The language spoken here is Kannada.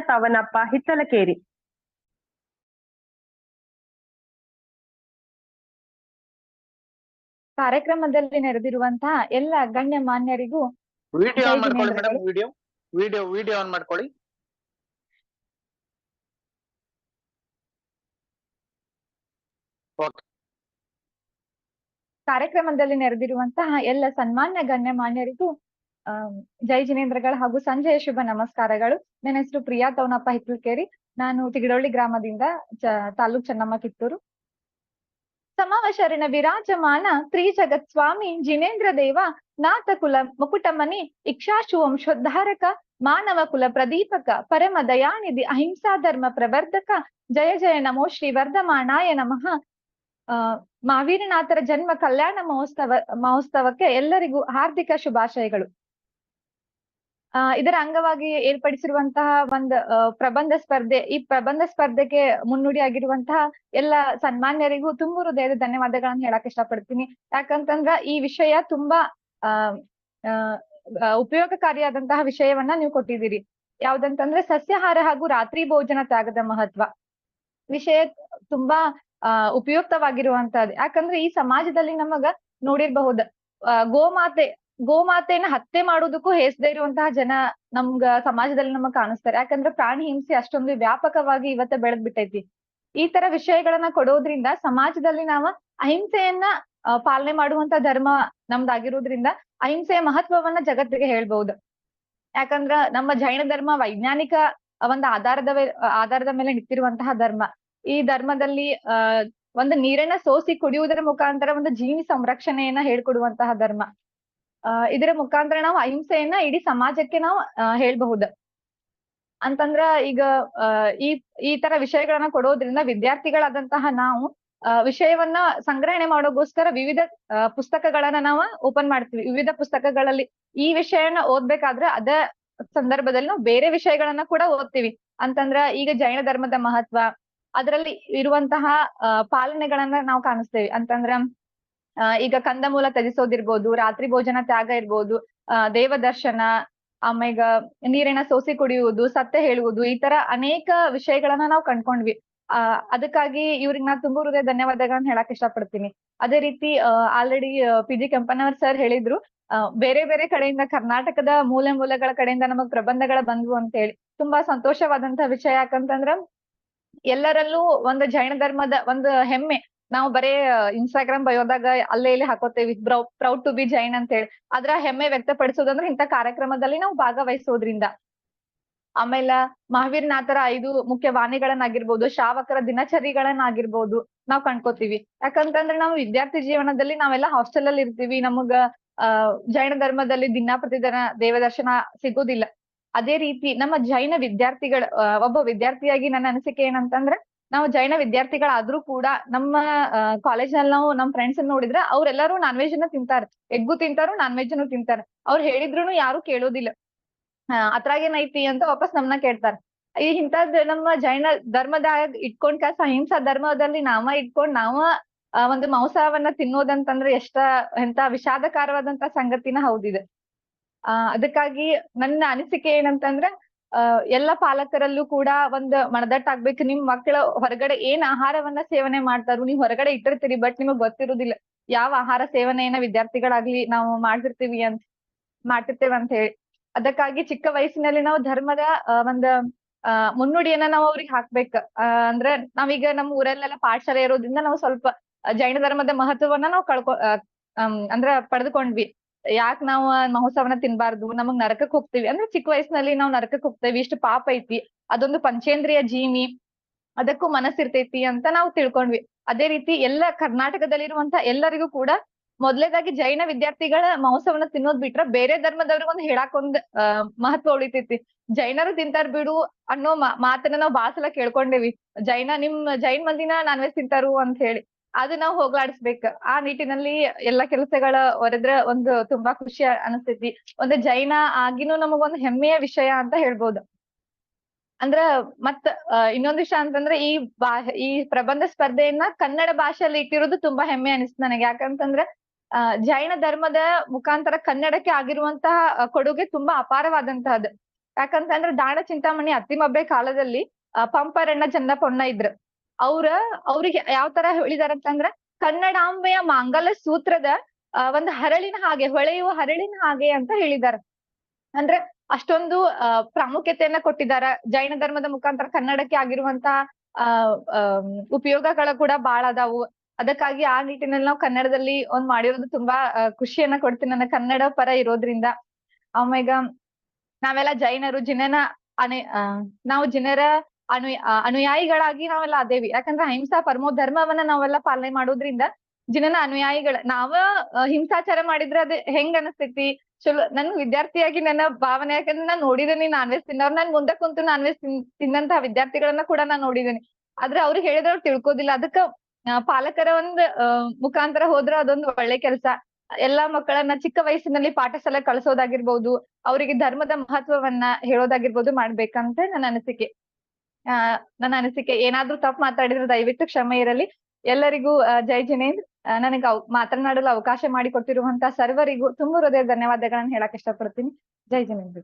ಪವನಪ್ಪ ಹಿತ್ತಲಕೇರಿ. ಕಾರ್ಯಕ್ರಮದಲ್ಲಿ ನೆರೆದಿರುವಂತಹ ಎಲ್ಲ ಗಣ್ಯ ಮಾನ್ಯರಿಗೂ ವಿಡಿಯೋ ಆನ್ ಮಾಡ್ಕೊಳ್ಳಿ madam video video video on ಮಾಡ್ಕೊಳ್ಳಿ. ಕಾರ್ಯಕ್ರಮದಲ್ಲಿ ನೆರೆದಿರುವಂತಹ ಎಲ್ಲ ಸನ್ಮಾನ್ಯ ಗಣ್ಯ ಮಾನ್ಯರಿಗೂ ಜೈ ಜಿನೇಂದ್ರಗಳು ಹಾಗೂ ಸಂಜೆಯ ಶುಭ ನಮಸ್ಕಾರಗಳು. ನನ್ನ ಹೆಸರು ಪ್ರಿಯಾ ತೌನಪ್ಪ ಹಿತ್ಲಕೇರಿ ನಾನು ತಿಗಡೊಳ್ಳಿ ಗ್ರಾಮದಿಂದ ತಾಲೂಕ್ ಚೆನ್ನಮ್ಮ ಕಿತ್ತೂರು. ಸಮಾವಶರಿನ ವಿರಾಜಮಾನ ತ್ರಿಜಗತ್ ಸ್ವಾಮಿ ಜಿನೇಂದ್ರ ದೇವ, ನಾಥ ಕುಲ ಮುಕುಟಮನಿ ಇಕ್ಷಾಶು ವಂಶೋದ್ಧಾರಕ ಮಾನವ ಕುಲ ಪ್ರದೀಪಕ, ಪರಮ ದಯಾನಿಧಿ ಅಹಿಂಸಾ ಧರ್ಮ ಪ್ರವರ್ಧಕ, ಜಯ ಜಯ ನಮೋ ಶ್ರೀ ವರ್ಧಮಾನಾಯ ನಮಃ. ಆ, ಮಾವೀರನಾಥರ ಜನ್ಮ ಕಲ್ಯಾಣ ಮಹೋತ್ಸವ ಮಹೋತ್ಸವಕ್ಕೆ ಎಲ್ಲರಿಗೂ ಹಾರ್ದಿಕ ಶುಭಾಶಯಗಳು. ಇದರ ಅಂಗವಾಗಿ ಏರ್ಪಡಿಸಿರುವಂತಹ ಒಂದು ಪ್ರಬಂಧ ಸ್ಪರ್ಧೆ, ಈ ಪ್ರಬಂಧ ಸ್ಪರ್ಧೆಗೆ ಮುನ್ನುಡಿಯಾಗಿರುವಂತಹ ಎಲ್ಲ ಸನ್ಮಾನ್ಯರಿಗೂ ತುಂಬು ಹೃದಯದ ಧನ್ಯವಾದಗಳನ್ನು ಹೇಳಕ್ ಇಷ್ಟಪಡ್ತೀನಿ. ಯಾಕಂತಂದ್ರ ಈ ವಿಷಯ ತುಂಬಾ, ಆ ಉಪಯೋಗಕಾರಿಯಾದಂತಹ ವಿಷಯವನ್ನ ನೀವು ಕೊಟ್ಟಿದ್ದೀರಿ. ಯಾವ್ದಂತಂದ್ರೆ ಸಸ್ಯಾಹಾರ ಹಾಗೂ ರಾತ್ರಿ ಭೋಜನ ತ್ಯಾಗದ ಮಹತ್ವ. ವಿಷಯ ತುಂಬಾ, ಆ, ಉಪಯುಕ್ತವಾಗಿರುವಂತಹದ್ದು. ಯಾಕಂದ್ರೆ ಈ ಸಮಾಜದಲ್ಲಿ ನಮಗ ನೋಡಿರ್ಬಹುದು ಅಹ್ ಗೋಮಾತೆ ಗೋಮಾತೆನ ಹತ್ಯೆ ಮಾಡೋದಕ್ಕೂ ಹೇಸದೇ ಇರುವಂತಹ ಜನ ನಮ್ಗ ಸಮಾಜದಲ್ಲಿ ನಮಗ್ ಕಾಣಿಸ್ತಾರೆ. ಯಾಕಂದ್ರೆ ಪ್ರಾಣಿ ಹಿಂಸೆ ಅಷ್ಟೊಂದು ವ್ಯಾಪಕವಾಗಿ ಇವತ್ತ ಬೆಳೆದ್ ಬಿಟ್ಟೈತಿ. ಈ ತರ ವಿಷಯಗಳನ್ನ ಕೊಡೋದ್ರಿಂದ ಸಮಾಜದಲ್ಲಿ ನಾವ ಅಹಿಂಸೆಯನ್ನ ಪಾಲನೆ ಮಾಡುವಂತ ಧರ್ಮ ನಮ್ದಾಗಿರೋದ್ರಿಂದ ಅಹಿಂಸೆಯ ಮಹತ್ವವನ್ನ ಜಗತ್ತಿಗೆ ಹೇಳ್ಬಹುದು. ಯಾಕಂದ್ರ ನಮ್ಮ ಜೈನ ಧರ್ಮ ವೈಜ್ಞಾನಿಕ ಒಂದು ಆಧಾರದ ಆಧಾರದ ಮೇಲೆ ನಿಂತಿರುವಂತಹ ಧರ್ಮ. ಈ ಧರ್ಮದಲ್ಲಿ ಅಹ್ ಒಂದು ನೀರನ್ನ ಸೋಸಿ ಕುಡಿಯುವುದರ ಮುಖಾಂತರ ಒಂದು ಜೀವಿ ಸಂರಕ್ಷಣೆಯನ್ನ ಹೇಳ್ಕೊಡುವಂತಹ ಧರ್ಮ. ಇದರ ಮುಖಾಂತರ ನಾವು ಅಹಿಂಸೆಯನ್ನ ಇಡೀ ಸಮಾಜಕ್ಕೆ ನಾವು ಹೇಳಬಹುದು. ಅಂತಂದ್ರ ಈಗ ಈ ಈ ತರ ವಿಷಯಗಳನ್ನ ಕೊಡೋದ್ರಿಂದ ವಿದ್ಯಾರ್ಥಿಗಳಾದಂತಹ ನಾವು ವಿಷಯವನ್ನ ಸಂಗ್ರಹಣೆ ಮಾಡೋಗೋಸ್ಕರ ವಿವಿಧ ಪುಸ್ತಕಗಳನ್ನ ನಾವು ಓಪನ್ ಮಾಡ್ತೀವಿ. ವಿವಿಧ ಪುಸ್ತಕಗಳಲ್ಲಿ ಈ ವಿಷಯನ ಓದ್ಬೇಕಾದ್ರೆ ಅದ ಸಂದರ್ಭದಲ್ಲಿ ನಾವು ಬೇರೆ ವಿಷಯಗಳನ್ನ ಕೂಡ ಓದ್ತೀವಿ. ಅಂತಂದ್ರ ಈಗ ಜೈನ ಧರ್ಮದ ಮಹತ್ವ, ಅದರಲ್ಲಿ ಇರುವಂತಹ ಪಾಲನೆಗಳನ್ನ ನಾವು ಕಾಣಿಸ್ತೇವೆ. ಅಂತಂದ್ರ ಈಗ ಕಂದಮೂಲ ತ್ಯಜಿಸೋದಿರ್ಬೋದು, ರಾತ್ರಿ ಭೋಜನ ತ್ಯಾಗ ಇರ್ಬೋದು ಅಹ್ ದೇವ ದರ್ಶನ ಆಮೇಗ ನೀರಿನ ಸೋಸಿ ಕುಡಿಯುವುದು, ಸತ್ಯ ಹೇಳುವುದು, ಈ ತರ ಅನೇಕ ವಿಷಯಗಳನ್ನ ನಾವು ಕಂಡ್ಕೊಂಡ್ವಿ. ಆ, ಅದಕ್ಕಾಗಿ ಇವ್ರಿಗೆ ನಾ ತುಂಬಾ ಹೃದಯ ಧನ್ಯವಾದಗಳನ್ನ ಹೇಳಕ್ ಇಷ್ಟಪಡ್ತೀನಿ. ಅದೇ ರೀತಿ already P G Kempanavar sir ಹೇಳಿದ್ರು ಬೇರೆ ಬೇರೆ ಕಡೆಯಿಂದ ಕರ್ನಾಟಕದ ಮೂಲೆ ಮೂಲೆಗಳ ಕಡೆಯಿಂದ ನಮಗ್ ಪ್ರಬಂಧಗಳ ಬಂದ್ವು ಅಂತ ಹೇಳಿ. ತುಂಬಾ ಸಂತೋಷವಾದಂತಹ ವಿಷಯ ಯಾಕಂತಂದ್ರ ಎಲ್ಲರಲ್ಲೂ ಒಂದು ಜೈನ ಧರ್ಮದ ಒಂದು ಹೆಮ್ಮೆ. ನಾವು ಬರೇ ಇನ್ಸ್ಟಾಗ್ರಾಮ್ ಬಯೋದಾಗ ಅಲ್ಲೇ ಇಲ್ಲಿ ಹಾಕೋತೇವಿ ಪ್ರೌಡ್ ಟು ಬಿ ಜೈನ್ ಅಂತ ಹೇಳಿ. ಅದ್ರ ಹೆಮ್ಮೆ ವ್ಯಕ್ತಪಡಿಸೋದಂದ್ರೆ ಇಂಥ ಕಾರ್ಯಕ್ರಮದಲ್ಲಿ ನಾವು ಭಾಗವಹಿಸೋದ್ರಿಂದ. ಆಮೇಲೆ ಮಹಾವೀರ್ ನಾಥರ ಐದು ಮುಖ್ಯ ವಾಣಿಗಳನ್ನಾಗಿರ್ಬೋದು ಶಾವಕರ ದಿನಚರಿಗಳನ್ನಾಗಿರ್ಬೋದು ನಾವ್ ಕಂಡ್ಕೋತೀವಿ. ಯಾಕಂತಂದ್ರೆ ನಾವು ವಿದ್ಯಾರ್ಥಿ ಜೀವನದಲ್ಲಿ ನಾವೆಲ್ಲ ಹಾಸ್ಟೆಲ್ ಅಲ್ಲಿ ಇರ್ತೀವಿ. ನಮಗ ಜೈನ ಧರ್ಮದಲ್ಲಿ ದಿನ ಪ್ರತಿದಿನ ದೇವದರ್ಶನ ಸಿಗೋದಿಲ್ಲ. ಅದೇ ರೀತಿ ನಮ್ಮ ಜೈನ ವಿದ್ಯಾರ್ಥಿಗಳ ಒಬ್ಬ ವಿದ್ಯಾರ್ಥಿಯಾಗಿ ನನ್ನ ಅನಿಸಿಕೆ ಏನಂತಂದ್ರೆ ನಾವು ಜೈನ ವಿದ್ಯಾರ್ಥಿಗಳಾದ್ರೂ ಕೂಡ ನಮ್ಮ ಕಾಲೇಜ್ನಲ್ಲಿ ನಾವು ನಮ್ ಫ್ರೆಂಡ್ಸ್ ನೋಡಿದ್ರೆ ಅವ್ರೆಲ್ಲರೂ ನಾನ್ ವೆಜ್ ಅನ್ನ ತಿಂತಾರೆ. ಎಗ್ಗು ತಿಂತಾರು ನಾನ್ ವೆಜ್ ಅನ್ನು ತಿಂತಾರೆ. ಅವ್ರು ಹೇಳಿದ್ರು ಯಾರು ಕೇಳೋದಿಲ್ಲ. ಅತ್ರಾಗೇನೈತಿ ಅಂತ ವಾಪಸ್ ನಮ್ನ ಕೇಳ್ತಾರೆ. ಈ ಇಂಥದ್ ನಮ್ಮ ಜೈನ ಧರ್ಮದಾಗ ಇಟ್ಕೊಂಡ್ ಕಾಸ ಅಹಿಂಸಾ ಧರ್ಮದಲ್ಲಿ ನಾವ ಇಟ್ಕೊಂಡ್ ನಾವ ಒಂದು ಮಾಂಸವನ್ನ ತಿನ್ನೋದಂತಂದ್ರೆ ಎಷ್ಟ ಎಂತ ವಿಷಾದಕಾರವಾದಂತ ಸಂಗತಿನ ಹೌದಿದೆ. ಆ, ಅದಕ್ಕಾಗಿ ನನ್ನ ಅನಿಸಿಕೆ ಏನಂತಂದ್ರೆ ಎಲ್ಲ ಪಾಲಕರಲ್ಲೂ ಕೂಡ ಒಂದ್ ಮನದಟ್ಟಾಗ್ಬೇಕು ನಿಮ್ ಮಕ್ಕಳ ಹೊರಗಡೆ ಏನ್ ಆಹಾರವನ್ನ ಸೇವನೆ ಮಾಡ್ತಾರೋ ನೀವ್ ಹೊರಗಡೆ ಇಟ್ಟಿರ್ತೀರಿ ಬಟ್ ನಿಮಗ್ ಗೊತ್ತಿರುದಿಲ್ಲ. ಯಾವ ಆಹಾರ ಸೇವನೆಯನ್ನ ವಿದ್ಯಾರ್ಥಿಗಳಾಗ್ಲಿ ನಾವು ಮಾಡ್ತಿರ್ತೀವಿ ಅಂತ, ಮಾಡ್ತಿರ್ತೇವೆ ಅಂತ ಹೇಳಿ. ಅದಕ್ಕಾಗಿ ಚಿಕ್ಕ ವಯಸ್ಸಿನಲ್ಲಿ ನಾವು ಧರ್ಮದ ಒಂದ್, ಆ, ಮುನ್ನುಡಿಯನ್ನ ನಾವು ಅವ್ರಿಗೆ ಹಾಕ್ಬೇಕ. ಅಂದ್ರೆ ನಾವೀಗ ನಮ್ಮ ಊರಲ್ಲೆಲ್ಲ ಪಾಠಶಾಲೆ ಇರೋದ್ರಿಂದ ನಾವು ಸ್ವಲ್ಪ ಜೈನ ಧರ್ಮದ ಮಹತ್ವವನ್ನ ನಾವು ಕಳ್ಕೊ ಅಹ್ ಅಂದ್ರ ಪಡೆದುಕೊಂಡ್ವಿ. ಯಾಕ್ ನಾವು ಮಹೋತ್ಸವನ ತಿನ್ಬಾರ್ದು? ನಮಗ್ ನರಕಕ್ ಹೋಗ್ತೀವಿ. ಅಂದ್ರೆ ಚಿಕ್ಕ ವಯಸ್ಸಿನಲ್ಲಿ ನಾವು ನರಕಕ್ ಹೋಗ್ತೇವಿ. ಇಷ್ಟು ಪಾಪ ಐತಿ. ಅದೊಂದು ಪಂಚೇಂದ್ರಿಯ ಜೀವಿ. ಅದಕ್ಕೂ ಮನಸ್ಸಿರ್ತೈತಿ ಅಂತ ನಾವು ತಿಳ್ಕೊಂಡ್ವಿ. ಅದೇ ರೀತಿ ಎಲ್ಲ ಕರ್ನಾಟಕದಲ್ಲಿರುವಂತ ಎಲ್ಲರಿಗೂ ಕೂಡ ಮೊದ್ಲೇದಾಗಿ ಜೈನ ವಿದ್ಯಾರ್ಥಿಗಳ ಮಾಂಸವನ್ನ ತಿನ್ನೋದ್ ಬಿಟ್ರ ಬೇರೆ ಧರ್ಮದವ್ರಿಗೆ ಒಂದ್ ಹೇಳಾಕ್ ಒಂದ್ ಆ, ಮಹತ್ವ ಉಳಿತೈತಿ. ಜೈನರು ತಿಂತಾರ ಬಿಡು ಅನ್ನೋ ಮಾತನ್ನ ನಾವು ಬಾಸಲ ಕೇಳ್ಕೊಂಡೇವಿ. ಜೈನ ನಿಮ್ ಜೈನ್ ಮಂದಿನ ನಾನ್ ವೆಜ್ ತಿಂತಾರು ಅಂತ ಹೇಳಿ. ಅದು ನಾವು ಹೋಗ್ಲಾಡಿಸ್ಬೇಕು. ಆ ನಿಟ್ಟಿನಲ್ಲಿ ಎಲ್ಲಾ ಕೆಲಸಗಳ ಹೊರದ್ರ ಒಂದು ತುಂಬಾ ಖುಷಿ ಅನಿಸ್ತೈತಿ. ಒಂದು ಜೈನ ಆಗಿನೂ ನಮಗೊಂದು ಹೆಮ್ಮೆಯ ವಿಷಯ ಅಂತ ಹೇಳ್ಬೋದು. ಅಂದ್ರ ಮತ್ತ ಇನ್ನೊಂದು ವಿಷಯ ಅಂತಂದ್ರೆ ಈ ಬಾ, ಈ ಪ್ರಬಂಧ ಸ್ಪರ್ಧೆಯನ್ನ ಕನ್ನಡ ಭಾಷೆಯಲ್ಲಿ ಇಟ್ಟಿರೋದು ತುಂಬಾ ಹೆಮ್ಮೆ ಅನಿಸ್ತು ನನಗೆ. ಯಾಕಂತಂದ್ರೆ ಜೈನ ಧರ್ಮದ ಮುಖಾಂತರ ಕನ್ನಡಕ್ಕೆ ಆಗಿರುವಂತಹ ಕೊಡುಗೆ ತುಂಬಾ ಅಪಾರವಾದಂತಹದ್ದು ಯಾಕಂತಂದ್ರ ದಾಣ ಚಿಂತಾಮಣಿ ಅತ್ತಿಮಬ್ಬೆ ಕಾಲದಲ್ಲಿ ಪಂಪರಣ್ಣ ಪಂಪರಣ್ಣ ಚನ್ನಪೊಣ್ಣ ಇದ್ರು. ಅವ್ರ ಅವ್ರಿಗೆ ಯಾವ ತರ ಹೇಳಿದಾರಂತಂದ್ರ ಕನ್ನಡಾಂಬೆಯ ಮಾಂಗಲ ಸೂತ್ರದ ಒಂದು ಹರಳಿನ ಹಾಗೆ ಹೊಳೆಯುವ ಹರಳಿನ ಹಾಗೆ ಅಂತ ಹೇಳಿದಾರ. ಅಂದ್ರೆ ಅಷ್ಟೊಂದು ಪ್ರಾಮುಖ್ಯತೆಯನ್ನ ಕೊಟ್ಟಿದಾರ. ಜೈನ ಧರ್ಮದ ಮುಖಾಂತರ ಕನ್ನಡಕ್ಕೆ ಆಗಿರುವಂತ ಆ ಆಮ್, ಉಪಯೋಗಗಳ ಕೂಡ ಬಾಳ ಅದಾವು. ಅದಕ್ಕಾಗಿ ಆ ನಿಟ್ಟಿನಲ್ಲಿ ನಾವು ಕನ್ನಡದಲ್ಲಿ ಒಂದ್ ಮಾಡಿರೋದು ತುಂಬಾ ಖುಷಿಯನ್ನ ಕೊಡ್ತೀನಿ ನನ್ನ ಕನ್ನಡ ಪರ ಇರೋದ್ರಿಂದ. ಆಮೇಗ ನಾವೆಲ್ಲ ಜೈನರು ಜಿನನ ಅನೆ ನಾವು ಜಿನರ ಅನು ಅನುಯಾಯಿಗಳಾಗಿ ನಾವೆಲ್ಲ ಅದೇವಿ ಯಾಕಂದ್ರೆ ಅಹಿಂಸಾ ಪರಮೋ ಧರ್ಮವನ್ನ ನಾವೆಲ್ಲ ಪಾಲನೆ ಮಾಡೋದ್ರಿಂದ ಜನನ ಅನುಯಾಯಿಗಳ, ನಾವ ಹಿಂಸಾಚಾರ ಮಾಡಿದ್ರೆ ಅದ್ ಹೆಂಗ್ ಅನಸ್ತೈತಿ? ಚಲೋ, ನನ್ ವಿದ್ಯಾರ್ಥಿಯಾಗಿ ನನ್ನ ಭಾವನೆ ಯಾಕಂದ್ರೆ ನಾನ್ ನೋಡಿದೀನಿ ನಾನ್ ವೆಜ್ ತಿನ್ನೋರ್, ನಾನ್ ಮುಂದೆ ಕುಂತು ನಾನ್ ವೆಜ್ ತಿನ್ನಂತ ವಿದ್ಯಾರ್ಥಿಗಳನ್ನ ಕೂಡ ನಾನ್ ನೋಡಿದೀನಿ. ಆದ್ರೆ ಅವ್ರು ಹೇಳಿದ್ರೆ ಅವ್ರು ತಿಳ್ಕೋದಿಲ್ಲ. ಅದಕ್ಕ ಪಾಲಕರ ಒಂದ್ ಮುಖಾಂತರ ಹೋದ್ರ ಅದೊಂದು ಒಳ್ಳೆ ಕೆಲಸ. ಎಲ್ಲಾ ಮಕ್ಕಳನ್ನ ಚಿಕ್ಕ ವಯಸ್ಸಿನಲ್ಲಿ ಪಾಠಶಾಲೆ ಕಳ್ಸೋದಾಗಿರ್ಬೋದು, ಅವರಿಗೆ ಧರ್ಮದ ಮಹತ್ವವನ್ನ ಹೇಳೋದಾಗಿರ್ಬೋದು ಮಾಡ್ಬೇಕಂತ ನನ್ನ ಅನಿಸಿಕೆ. ಆ, ನನ್ನ ಅನಿಸಿಕೆ, ಏನಾದ್ರೂ ತಪ್ಪು ಮಾತಾಡಿದ್ರೆ ದಯವಿಟ್ಟು ಕ್ಷಮೆ ಇರಲಿ. ಎಲ್ಲರಿಗೂ ಜೈ ಜಿನೇಂದ್ರ ನನಗೆ ಮಾತನಾಡಲು ಅವಕಾಶ ಮಾಡಿಕೊಟ್ಟಿರುವಂತಹ ಸರ್ವರಿಗೂ ತುಂಬ ಹೃದಯ ಧನ್ಯವಾದಗಳನ್ನ ಹೇಳಕ್ ಇಷ್ಟಪಡ್ತೀನಿ. ಜೈ ಜಿನೇಂದ್ರ